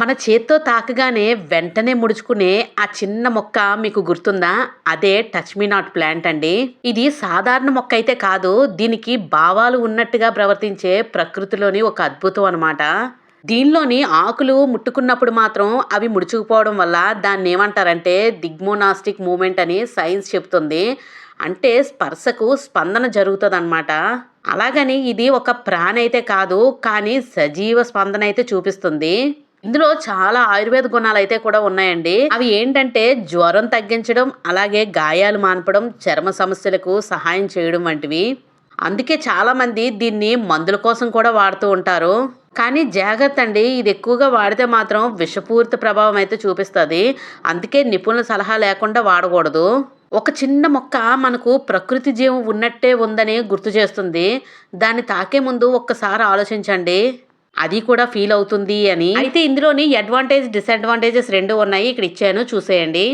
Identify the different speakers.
Speaker 1: మన చేత్తో తాకగానే వెంటనే ముడుచుకునే ఆ చిన్న మొక్క మీకు గుర్తుందా? అదే టచ్ మీ నాట్ ప్లాంట్ అండి. ఇది సాధారణ మొక్క అయితే కాదు దీనికి భావాలు ఉన్నట్టుగా ప్రవర్తించే ప్రకృతిలోని ఒక అద్భుతం అనమాట దీనిలోని ఆకులు ముట్టుకున్నప్పుడు మాత్రం అవి ముడుచుకుపోవడం వల్ల దాన్ని ఏమంటారంటే దిగ్మోనాస్టిక్ మూమెంట్ అని సైన్స్ చెప్తుంది. అంటే స్పర్శకు స్పందన జరుగుతుంది అనమాట అలాగని ఇది ఒక ప్రాణి అయితే కాదు కానీ సజీవ స్పందన అయితే చూపిస్తుంది. ఇందులో చాలా ఆయుర్వేద గుణాలు అయితే కూడా ఉన్నాయండి. అవి ఏంటంటే జ్వరం తగ్గించడం అలాగే గాయాలు మాన్పడం చర్మ సమస్యలకు సహాయం చేయడం వంటివి. అందుకే చాలా మంది దీన్ని మందుల కోసం కూడా వాడుతూ ఉంటారు. కానీ జాగ్రత్త అండి ఇది ఎక్కువగా వాడితే మాత్రం విషపూరిత ప్రభావం అయితే చూపిస్తుంది. అందుకే నిపుణుల సలహా లేకుండా వాడకూడదు. ఒక చిన్న మొక్క మనకు ప్రకృతి జీవం ఉన్నట్టే ఉందని గుర్తు చేస్తుంది. దాన్ని తాకే ముందు ఒక్కసారి ఆలోచించండి. అది కూడా ఫీల్ అవుతుంది అని. అయితే ఇందులోని అడ్వాంటేజ్ డిసడ్వాంటేజెస్ రెండు ఉన్నాయి. ఇక్కడ ఇచ్చాను చూసేయండి.